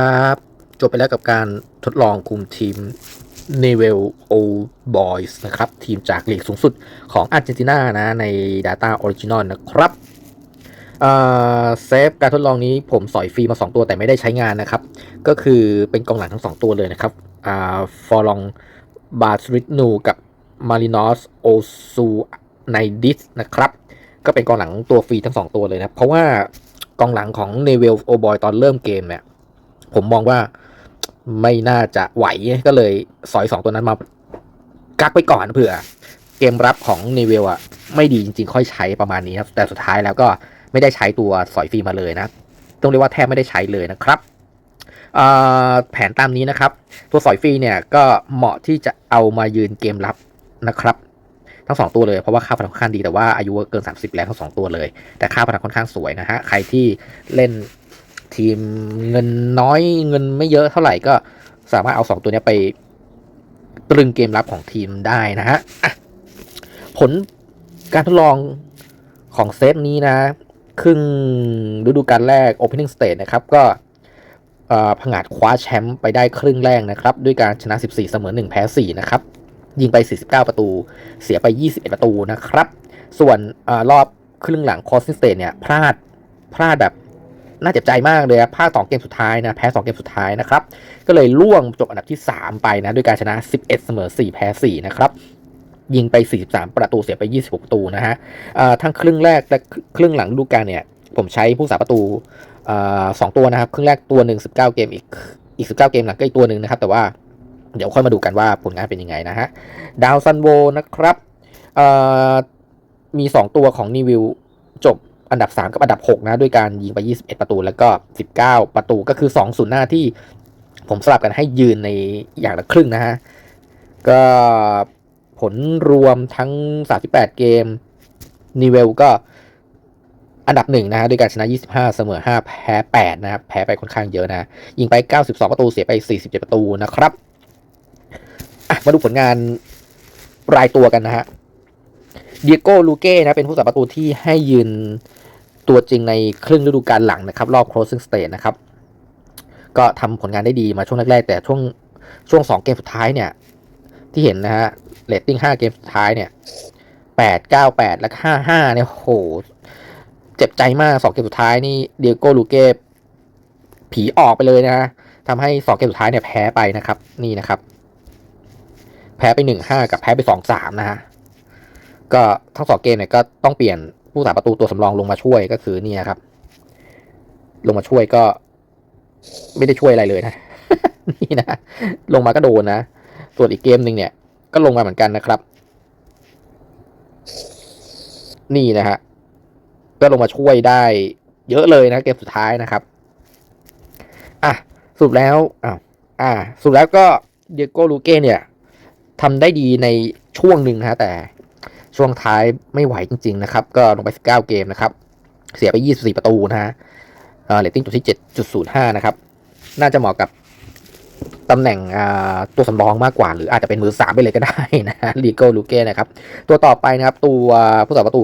ครับจบไปแล้วกับการทดลองคุมทีม n e v e l O Boys นะครับ ทีมจากลีกสูงสุดของอาร์เจนตินานะ ใน Data Original นะครับเซฟการทดลองนี้ผมสอยฟรีมา 2 ตัวแต่ไม่ได้ใช้งานนะครับ ก็คือเป็นกองหลังทั้ง 2 ตัวเลยนะครับฟอร์ลองบาสริตนูกับมารินอสโอซูไนดิสนะครับ ก็เป็นกองหลังตัวฟรีทั้ง 2 ตัวเลยนะ เพราะว่ากองหลังของ n e v e l O Boy ตอนเริ่มเกมเนี่ย ผมมองว่าไม่น่าจะไหวก็เลยสอยสองตัวนั้นมากักไปก่อนเผื่อ เกมรับของเนเวลอะไม่ดีจริงๆ ค่อยใช้ประมาณนี้ครับ แต่สุดท้ายแล้วก็ไม่ได้ใช้ตัวสอยฟรีมาเลยนะ ต้องเรียกว่าแทบไม่ได้ใช้เลยนะครับแผนตามนี้นะครับ ตัวสอยฟรีเนี่ยก็เหมาะที่จะเอามายืนเกมรับนะครับ ทั้งสองตัวเลยเพราะว่าค่าพลังค่อนข้างดีแต่ว่าอายุเกิน 30 แล้วทั้งสองตัวเลย แต่ค่าพลังค่อนข้างสวยนะฮะใครที่เล่น ทีมเงินน้อยเงินไม่เยอะเท่าไหร่ก็สามารถเอาสองตัวนี้ไปตรึงเกมรับของทีมได้นะฮะผลการทดลองของเซตนี้นะ ครึ่งฤดูกาลแรก Opening Stage นะครับ ก็ผงาดคว้าแชมป์ไปได้ครึ่งแรกนะครับ ด้วยการชนะ 14 เสมอ 1 แพ้ 4 นะครับ ยิงไป 49 ประตู เสียไป 21 ประตูนะครับ ส่วนอรอบครึ่งหลัง Closing Stage เนี่ยพลาดพลาดแบบ น่าเจ็บใจมากเลยพลาดสองเกมสุดท้ายนะแพ้2เกมสุดท้ายนะครับก็เลยล่วงจบอันดับที่ 3 ไปนะด้วยการชนะ 11 เสมอ 4 แพ้4นะครับยิงไป 43 ประตูเสียไป 26 ประตูนะฮะทั้งครึ่งแรกและครึ่งหลังดูกาลเนี่ยผมใช้ผู้สาประตูสองตัวนะครับครึ่งแรกตัวหนึ่ง19 เกมอีกอีก 19 เกมหลังก็อีกตัวหนึ่งนะครับแต่ว่าเดี๋ยวค่อยมาดูกันว่าผลงานเป็นยังไงนะฮะดาวซันโวนะครับมี 2 ตัวของนิวิวจบ อันดับ 3 กับอันดับ 6 นะ ด้วยการยิงไป 21 ประตูแล้วก็ 19 ประตูก็คือ 2 ศูนย์หน้าที่ผมสลับกันให้ยืนในอย่างละครึ่งนะฮะ ก็ผลรวมทั้ง 38 เกมนิเวลก็อันดับหนึ่งนะฮะด้วยการชนะ 25 เสมอ 5 แพ้8นะครับแพ้ไปค่อนข้างเยอะนะ ยิงไป 92 ประตูเสียไป 47 ประตูนะครับมาดูผลงานรายตัวกันนะฮะเดียโก้ลูเก้นะเป็นผู้สาประตูที่ให้ยืน ตัวจริงในครึ่งฤดูกาลหลังนะครับ รอบ closing stage นะครับ ก็ทำผลงานได้ดีมาช่วงแรกๆ แต่ช่วงช่วง 2 เกมสุดท้ายเนี่ย ที่เห็นนะฮะเรตติ้ง 5 เกมสุดท้ายเนี่ย 8 9 8 และ 5 5 เนี่ยโห เจ็บใจมาก 2 เกมสุดท้ายนี่เดียโก้ลูเก้ผีออกไปเลยนะฮะทำให้ 2 เกมสุดท้ายเนี่ยแพ้ไปนะครับ นี่นะครับ แพ้ไป 1-5 กับแพ้ไป 2-3 นะฮะก็ทั้งสองเกมเนี่ยก็ต้องเปลี่ยน ผู้สาประตูตัวสำรองลงมาช่วยก็คือเนี่ยครับ ลงมาช่วยก็ ไม่ได้ช่วยอะไรเลยนะนี่นะลงมาก็โดนนะส่วนอีกเกมหนึ่งเนี่ย ก็ลงมาเหมือนกันนะครับ นี่นะฮะก็ลงมาช่วยได้ เยอะเลยนะเกมสุดท้ายนะครับอะสุดแล้วอ่าอ่าสุดแล้วก็เดียโกลูเก้เนี่ยทำได้ดีในช่วงหนึ่งนะแต่ ช่วงท้ายไม่ไหวจริง ๆ นะครับ ก็ลงไป 19 เกมนะครับ เสียไป 24 ประตูนะฮะเรตติ้งจุดที่ 7.05 นะครับ น่าจะเหมาะกับตำแหน่งตัวสำรองมากกว่า หรืออาจจะเป็นมือสามไปเลยก็ได้นะลีโก้ลูเก้นะครับ ตัวต่อไปนะครับ ตัวผู้สัาประตู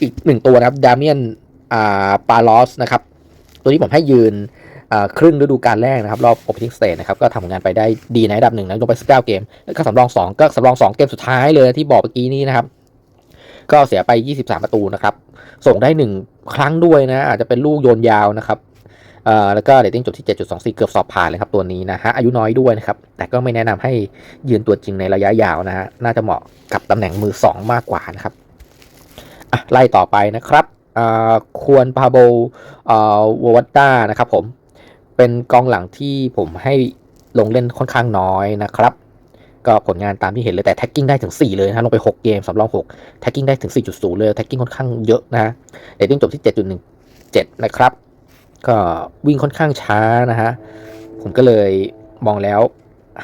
อีกหนึ่งตัวนะครับดามิเอนปาลอสนะครับ ตัวนี้ผมให้ยืนครึ่งฤดูกาลแรกนะครับ รอบ Opening Stage นะครับ ก็ทำงานไปได้ดีในระดับหนึ่งนะลงไป19เกม แล้วก็สำรอง 2 ก็สำรอง 2 เกมสุดท้ายเลยที่บอกเมื่อกี้นี้นะครับ ก็เสียไป 23 ประตูนะครับ ส่งได้ 1 ครั้งด้วยนะ อาจจะเป็นลูกโยนยาวนะครับเอ่อแล้วก็เรตติ้งจุดที่ 7.24 เกือบสอบผ่านเลยครับตัวนี้นะฮะ อายุน้อยด้วยนะครับ แต่ก็ไม่แนะนำให้ยืนตัวจริงในระยะยาวนะฮะ น่าจะเหมาะกับตำแหน่งมือ 2 มากกว่านะครับอะไล่ต่อไปนะครับอ่าควรพาโบอ่าววัตตานะครับผม เป็นกองหลังที่ผมให้ลงเล่นค่อนข้างน้อยนะครับ ก็ผลงานตามที่เห็นเลยแต่แท็กกิ้งได้ถึง 4 เลยนะลงไป 6 เกมสำรอง6แท็กกิ้งได้ถึง 4.0 เลยแท็กกิ้งค่อนข้างเยอะนะเรตติ้งจบที่ 7.17 นะครับ ก็วิ่งค่อนข้างช้านะฮะผมก็เลยมองแล้ว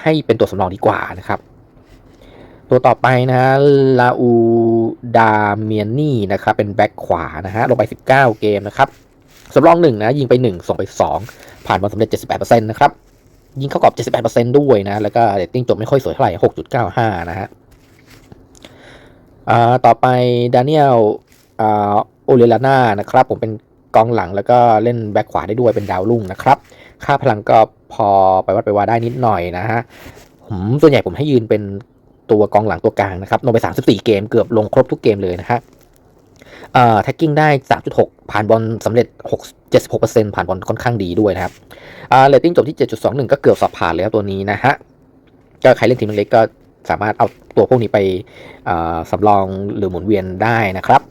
ให้เป็นตัวสำรองดีกว่านะครับ ตัวต่อไปนะฮะลาอูดาเมียนี่นะครับเป็นแบ็คขวานะฮะลงไป 19 เกมนะครับสำรอง1นะยิงไป 1 ส่งไป 2 ผ่านบอลสำเร็จ 78%นะครับ ยิงเข้ากรอบ 78%ด้วยนะ แล้วก็เรตติ้งจบไม่ค่อยสวยเท่าไหร่ 6.95 นะฮะต่อไปดานิเอลโอเลลาน่านะครับ ผมเป็นกองหลังแล้วก็เล่นแบ็คขวาได้ด้วยเป็นดาวรุ่งนะครับ ค่าพลังก็พอไปวัดไปว่าได้นิดหน่อยนะฮะผมส่วนใหญ่ผมให้ยืนเป็นตัวกองหลังตัวกลางนะครับลงไป 34 เกมเกือบลงครบทุกเกมเลยนะฮะอ่อแท็กกิ้งได้ 3.6 ผ่านบอลสำเร็จ6 76%ผ่านบอลค่อนข้างดีด้วยนะครับอ่าเรตติ้งจบที่ 7.21 ก็เกือบสอบผ่านแล้วตัวนี้นะฮะ ก็ใครเล่นทีมเล็กก็สามารถเอาตัวพวกนี้ไปสำรองหรือหมุนเวียนได้นะครับ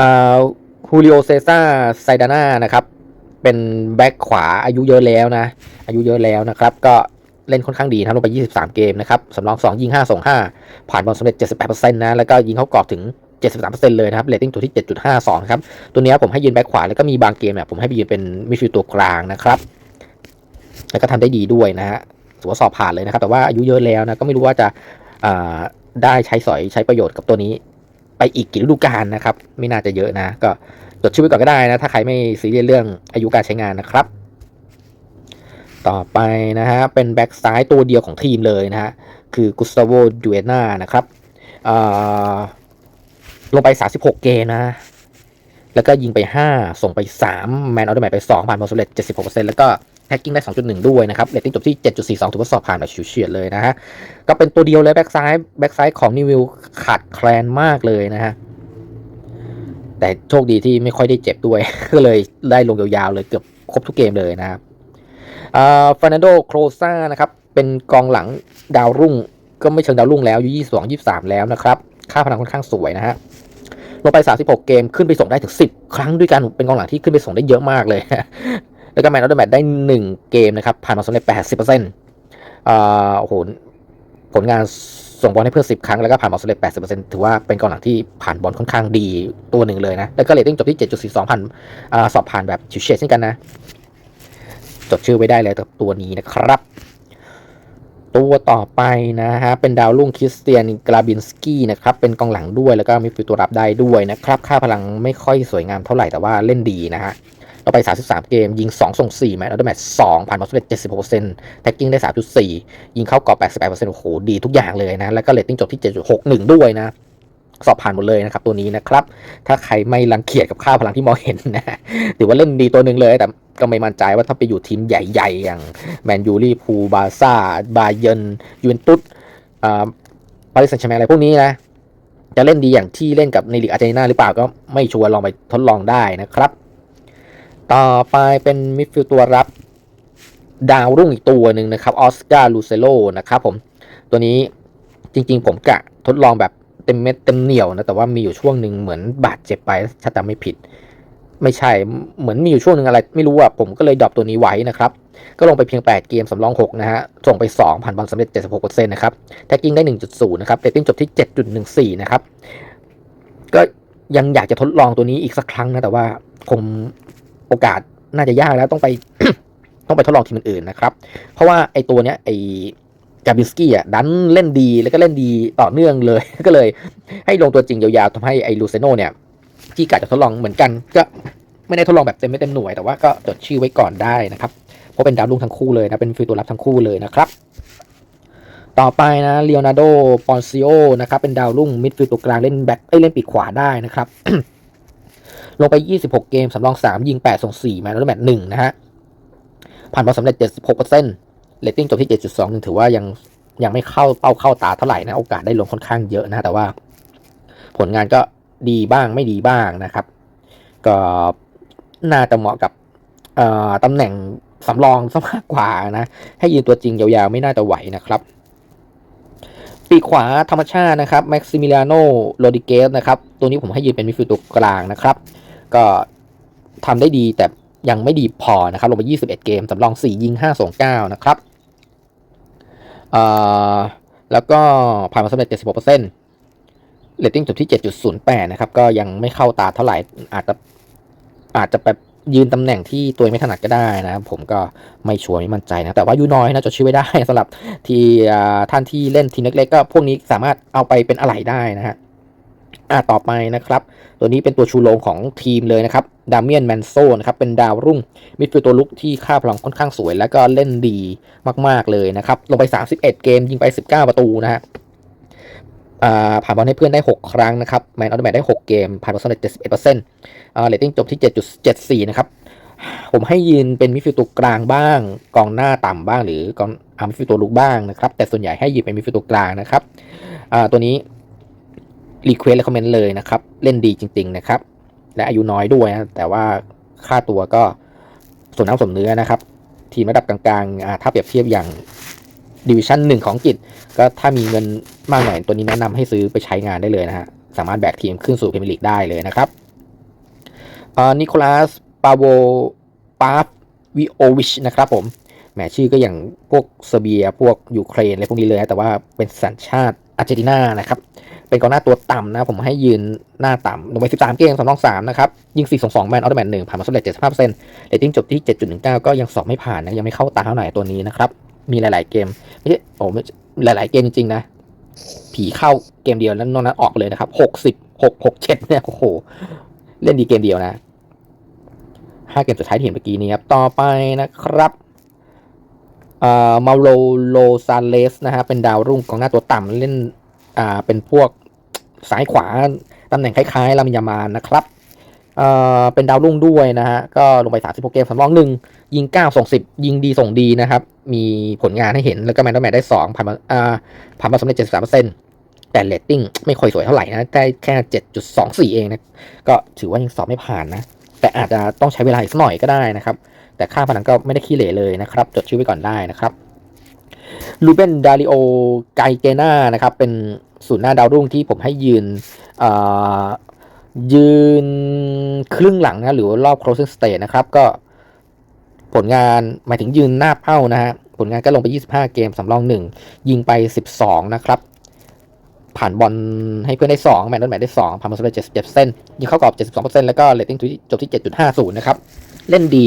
อ่าฮูริโอเซซ่าไซดาน่านะครับเป็นแบ็คขวาอายุเยอะแล้วนะ อายุเยอะแล้วนะครับ ก็เล่นค่อนข้างดีทำลงไป 23 เกมนะครับสำรอง 2 ยิง 5 ส่ง 5 ผ่านบอลสำเร็จ 78%นะ แล้วก็ยิงเข้ากรอบถึง 73%เลยนะครับเรตติ้งตัวที่ 7.52 ครับ ตัวนี้ผมให้ยืนแบ็คขวา แล้วก็มีบางเกมเนี่ยผมให้ไปยืนเป็นมิดฟิลด์ตัวกลางนะครับ แล้วก็ทำได้ดีด้วยนะฮะถือว่าสอบผ่านเลยนะครับ แต่ว่าอายุเยอะแล้วนะก็ไม่รู้ว่าจะได้ใช้สอยใช้ประโยชน์กับตัวนี้ ไปอีกกี่ฤดูกาลนะครับ ไม่น่าจะเยอะนะ ก็จดชื่อไว้ก่อนก็ได้นะถ้าใครไม่ซีเรียสเรื่องอายุการใช้งานนะครับต่อไปนะฮะ เป็นแบ็กซ้ายตัวเดียวของทีมเลยนะฮะ คือกุสตาโวดูเอนานะครับ ลงไป 36 เกมนะ แล้วก็ยิงไป 5 ส่งไป 3 แมนออเดอร์แมไป 2 ผ่านบอลสำเร็จ 76%แล้วก็แท็กกิ้งได้ 2.1 ด้วยนะครับเรตติ้งจบที่ 7.42 ถือว่าสอบผ่านแบบฉิวเฉียดเลยนะฮะ ก็เป็นตัวเดียวเลยแบ็กซ้าย แบ็กซ้ายของนิวิลขาดแคลนมากเลยนะฮะ แต่โชคดีที่ไม่ค่อยได้เจ็บด้วย ก็เลยได้ลงยาวๆเลยเกือบครบทุกเกมเลยนะครับฟานันโดโครซานะครับ เป็นกองหลังดาวรุ่ง ก็ไม่เชิงดาวรุ่งแล้วอายุ22 23 แล้วนะครับ ค่าพลังค่อนข้างสวยนะฮะ ลงไป 36 เกมขึ้นไปส่งได้ถึง 10 ครั้งด้วยกันเป็นกองหลังที่ขึ้นไปส่งได้เยอะมากเลย แล้วก็แมนออฟเดอะแมตได้ 1 เกมนะครับผ่านมาสำเร็จ80%อ่าโอ้โหผลงานส่งบอลให้เพื่อน10 ครั้งแล้วก็ผ่านบอลสำเร็จ80%ถือว่าเป็นกองหลังที่ผ่านบอลค่อนข้างดีตัวหนึ่งเลยนะ แล้วก็เรตติ้งจบที่ 7.42ผ่านสอบผ่านแบบชิวเฉียเช่นกันนะ จดชื่อไว้ได้เลยตัวนี้นะครับ ตัวต่อไปนะฮะเป็นดาวรุ่งคริสเตียนกราบินสกี้นะครับเป็นกองหลังด้วยแล้วก็มีฟิลตัวรับได้ด้วยนะครับ ค่าพลังไม่ค่อยสวยงามเท่าไหร่แต่ว่าเล่นดีนะฮะเราไป 33 เกม ยิง 2 ส่ง 4 แมตช์อัลเดอร์แมตช์2ผ่านบอลสำเร็จ76%แท็กกิ้งได้ 3.4 ยิงเข้ากรอบ88%โอ้โห ดีทุกอย่างเลยนะ แล้วก็เรตติ้งจบที่ 7.61 ด้วยนะ สอบผ่านหมดเลยนะครับ ตัวนี้นะครับ ถ้าใครไม่รังเกียจกับค่าพลังที่มองเห็นนะ ถือว่าเล่นดีตัวหนึ่งเลยแต่ ก็ไม่มั่นใจว่าถ้าไปอยู่ทีมใหญ่ ๆ อย่างแมนยูรีพูบาซ่าบาเยนยูเวนตุสอ่าปารีสแซงต์แชร์แมงอะไรพวกนี้นะ จะเล่นดีอย่างที่เล่นกับในลีกอาร์เจนตินาหรือเปล่าก็ไม่ชัวร์ลองไปทดลองได้นะครับ ต่อไปเป็นมิดฟิลด์ตัวรับดาวรุ่งอีกตัวหนึ่งนะครับออสการ์ลูเซโลนะครับผมตัวนี้จริงๆ ผมกะทดลองแบบเต็มเม็ดเต็มเหนียวนะ แต่ว่ามีอยู่ช่วงหนึ่งเหมือนบาดเจ็บไปถ้าจำไม่ผิด ไม่ใช่ เหมือนมีอยู่ช่วงหนึ่งอะไร ไม่รู้อะผมก็เลยดรอปตัวนี้ไว้นะครับ ก็ลงไปเพียง 8 เกมสำรอง 6 นะฮะ ส่งไป 2 ผ่านบอลสำเร็จ 76%นะครับ แท็กกิ้งได้ 1.0 นะครับเรตติ้งจบที่ 7.14 นะครับ ก็ยังอยากจะทดลองตัวนี้อีกสักครั้งนะ แต่ว่าคงโอกาสน่าจะยากแล้วต้องไปต้องไปทดลองทีมอื่นๆนะครับ เพราะว่าไอตัวเนี้ยไอกาบิสกี้อะดันเล่นดีแล้วก็เล่นดีต่อเนื่องเลย ก็เลยให้ลงตัวจริงยาวๆทำให้ไอลูเซโนเนี่ยที่กะจะทดลองเหมือนกัน ก็ ไม่ได้ทดลองแบบเต็มไม่เต็มหน่วยแต่ว่าก็จดชื่อไว้ก่อนได้นะครับ เพราะเป็นดาวรุ่งทั้งคู่เลยนะ เป็นฟิลตัวรับทั้งคู่เลยนะครับ ต่อไปนะเล o นา r d โดปอนซิโอนะครับ เป็นดาวรุ่งมิดฟิลตัวกลางเล่นแบ็คเอ้ยเล่นปีกขวาได้นะครับ ลงไป 26 เกมสำรอง 3 ยิง 8 ส่ง 4 แมตช์แมตช์1นะฮะ ผ่านบอลสำเร็จ 76%เรตติ้งจบที่ 7.2ถือว่ายังยังไม่เข้าเป้าเข้าตาเท่าไหร่นะโอกาสได้ลงค่อนข้างเยอะนะแต่ว่า ผลงานก็ดีบ้างไม่ดีบ้างนะครับ ก็ น่าจะเหมาะกับตำแหน่งสำรองซะมากกว่านะ ให้ยืนตัวจริงยาวๆ ไม่น่าจะไหวนะครับ ปีขวาธรรมชาตินะครับแม็กซิมิลิาโนโรดิเกสนะครับ ตัวนี้ผมให้ยืนเป็นมิดฟิลด์ตัวกลางนะครับ ก็ทำได้ดีแต่ยังไม่ดีพอนะครับ ลงไป 21 เกมสำรอง 4 ยิง 5 ส่ง 9 นะครับแล้วก็ผ่านมาสำเร็จ 76%เรตติ้งจบที่ 7.08 นะครับ ก็ยังไม่เข้าตาเท่าไหร่อาจจะ อาจจะแบบยืนตำแหน่งที่ตัวไม่ถนัดก็ได้นะผมก็ไม่ชัวร์ไม่มั่นใจนะ แต่ว่ายูน้อยนะจดชื่อไว้ได้สำหรับที่ท่านที่เล่นทีมเล็กๆก็พวกนี้สามารถเอาไปเป็นอะไรได้นะฮะอ่าต่อไปนะครับ ตัวนี้เป็นตัวชูโรงของทีมเลยนะครับดามิเอนแมนโซนะครับเป็นดาวรุ่งมิดฟิลด์ตัวลุกที่ค่าพลังค่อนข้างสวย แล้วก็เล่นดีมากๆเลยนะครับลงไป 31 เกมยิงไป 19 ประตูนะฮะ ผ่านบอลให้เพื่อนได้ 6 ครั้งนะครับแมนออฟเดอะแมตได้ 6 เกม ผ่านบอลสำเร็จ71%อ่าเรตติ้งจบที่ 7.74 นะครับ ผมให้ยืนเป็นมิดฟิลด์ตัวกลางบ้าง กองหน้าต่ำบ้าง หรือกองอามิดฟิลด์ตัวลุกบ้างนะครับ แต่ส่วนใหญ่ให้ยืนเป็นมิดฟิลด์ตัวกลางนะครับตัวนี้รีเควสและคอมเมนต์เลยนะครับ เล่นดีจริง ๆ นะครับ และอายุน้อยด้วยนะแต่ว่าค่าตัวก็สมน้ำสมเนื้อนะครับ ทีมระดับกลางๆถ้าเปรียบเทียบอย่างดิวิชั่นหนึ่งของอังกฤษก็ถ้ามีเงิน มากหน่อยตัวนี้แนะนำให้ซื้อไปใช้งานได้เลยนะฮะ สามารถแบกทีมขึ้นสู่พรีเมียร์ลีกได้เลยนะครับนิโคลัสปาโวปาฟวิโอวิชนะครับผมแหมชื่อก็อย่างพวกเซเบียพวกยูเครนอะไรพวกนี้เลยนะแต่ว่าเป็นสัญชาติอาร์เจนตินานะครับ เป็นกองหน้าตัวต่ำนะ ผมให้ยืนหน้าต่ำลงไป 13 เกมสำรอง3นะครับ ยิง 4 2 2 แมนออโตแมน1ผ่านมาสำเร็จ75%เปอร์เซ็นต์เรตติ้งจบที่ 7.19 ก็ยังสอบไม่ผ่านนะ ยังไม่เข้าตาเท่าไหร่ตัวนี้นะครับ มีหลาย ๆ เกม ไม่ใช่โอ้ไม่หลาย ๆ เกมจริง ๆ นะ ผีเข้าเกมเดียวแล้วนอกนั้นออกเลยนะครับหกสิบหกหกเจ็ดเนี่ยโอ้โห เล่นดีเกมเดียวนะห้าเกมสุดท้ายที่เห็นเมื่อกี้นี้ครับ ต่อไปนะครับเอ่อมาโลโลซาเลสนะฮะเป็นดาวรุ่งกองหน้าตัวต่ำเล่นอ่าเป็นพวกซ้ายขวาตำแหน่งคล้ายๆลามิยามานนะครับ เอ่อเป็นดาวรุ่งด้วยนะฮะ ก็ลงไป 36 เกมสำรองหนึ่งยิง 9 ส่ง 10 ยิงดีส่งดีนะครับ มีผลงานให้เห็นแล้วก็แมนต์แมนได้ 2 ผ่านมาอ่าผ่านมาสำเร็จ 73%แต่เรตติ้งไม่ค่อยสวยเท่าไหร่นะ ได้แค่ 7.24 เองนะ ก็ถือว่ายังสอบไม่ผ่านนะ แต่อาจจะต้องใช้เวลาอีกสักหน่อยก็ได้นะครับ แต่ค่าพนันก็ไม่ได้ขี้เหร่เลยนะครับ จดชื่อไว้ก่อนได้นะครับลูเบนดาริโอไกเกนานะครับ เป็นศูนย์หน้าดาวรุ่งที่ผมให้ยืนอ่า ยืนครึ่งหลังนะหรือว่ารอบ closing stage นะครับก็ผลงานหมายถึงยืนหน้าเป้านะฮะผลงานก็ลงไป 25 เกมสำรอง 1 ยิงไป 12 นะครับ ผ่านบอลให้เพื่อนได้ 2 แมตช์นั้นแมตช์ได้ 2 ผ่านบอลสำเร็จ77เส้น ยิงเข้ากรอบ 72%แล้วก็เรตติ้งจบที่ 7.50 นะครับ เล่นดี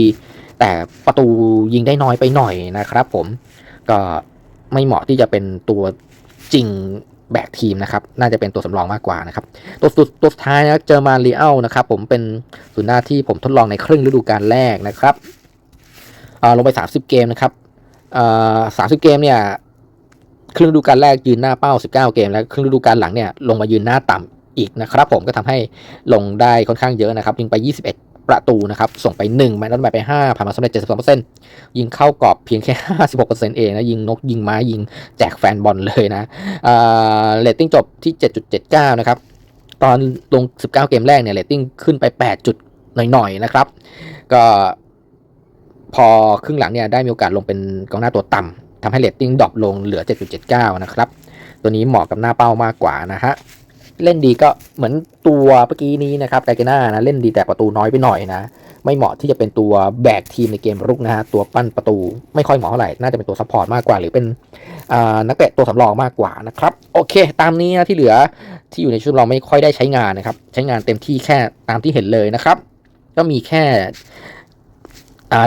แต่ประตูยิงได้น้อยไปหน่อยนะครับผมก็ไม่เหมาะที่จะเป็นตัวจริง แบกทีมนะครับ น่าจะเป็นตัวสำรองมากกว่านะครับ ตัวสุดตัวสุดท้ายนะเจอมาเรียลนะครับ ผมเป็นศูนย์หน้าที่ผมทดลองในครึ่งฤดูกาลแรกนะครับลงไป 30 เกมนะครับอ่า30เกมเนี่ยครึ่งฤดูกาลแรกยืนหน้าเป้า 19 เกม แล้วครึ่งฤดูกาลหลังเนี่ยลงมายืนหน้าต่ำอีกนะครับ ผมก็ทำให้ลงได้ค่อนข้างเยอะนะครับยิงไป 21 ประตูนะครับ ส่งไป1แมตช์นั้นไป 5 ผ่านมาสำเร็จ72%ยิงเข้ากรอบเพียงแค่ 56%เองนะ ยิงนกยิงไม้ยิงแจกแฟนบอลเลยนะอ่าเรตติ้งจบที่ 7.79 นะครับ ตอนลง 19 เกมแรกเนี่ยเรตติ้งขึ้นไป 8 จุดหน่อยๆนะครับ ก็พอครึ่งหลังเนี่ยได้มีโอกาสลงเป็นกองหน้าตัวต่ำทำให้เรตติ้งดรอปลงเหลือ 7.79 นะครับ ตัวนี้เหมาะกับหน้าเป้ามากกว่านะฮะ เล่นดีก็เหมือนตัวเมื่อกี้นี้นะครับไกเกน่านะเล่นดีแต่ประตูน้อยไปหน่อยนะ ไม่เหมาะที่จะเป็นตัวแบกทีมในเกมรุกนะฮะตัวปั้นประตูไม่ค่อยเหมาะเท่าไหร่น่าจะเป็นตัวซัพพอร์ตมากกว่า หรือเป็นนักเตะตัวสำรองมากกว่านะครับโอเค ตามนี้นะที่เหลือที่อยู่ในชุดเราไม่ค่อยได้ใช้งานนะครับ ใช้งานเต็มที่แค่ตามที่เห็นเลยนะครับ ก็มีแค่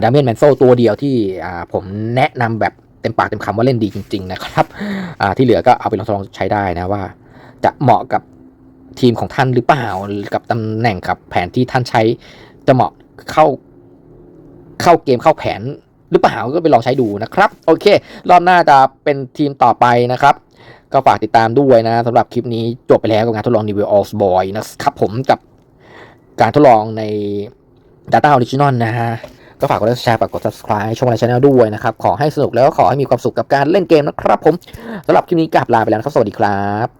ดามิเอนแมนโซตัวเดียวที่ผมแนะนำแบบเต็มปากเต็มคำว่าเล่นดีจริง ๆ นะครับที่เหลือก็เอาไปลองทดลองใช้ได้นะว่าจะเหมาะกับ ทีมของท่านหรือเปล่ากับตำแหน่งกับแผนที่ท่านใช้จะเหมาะเข้าเข้าเกมเข้าแผนหรือเปล่าก็ไปลองใช้ดูนะครับ โอเค รอบหน้าจะเป็นทีมต่อไปนะครับ ก็ฝากติดตามด้วยนะสำหรับคลิปนี้จบไปแล้วกับงานทดลอง n ิ w All Boy นะครับผมกับการทดลองใน Data Original นะฮะก็ฝากกดไลค์แชร์ฝากกด subscribe ช่องในช่องด้วยนะครับ ขอให้สนุกแล้วก็ขอให้มีความสุขกับการเล่นเกมนะครับผมสำหรับคลิปนี้กลับลาไปแล้วครับ สวัสดีครับ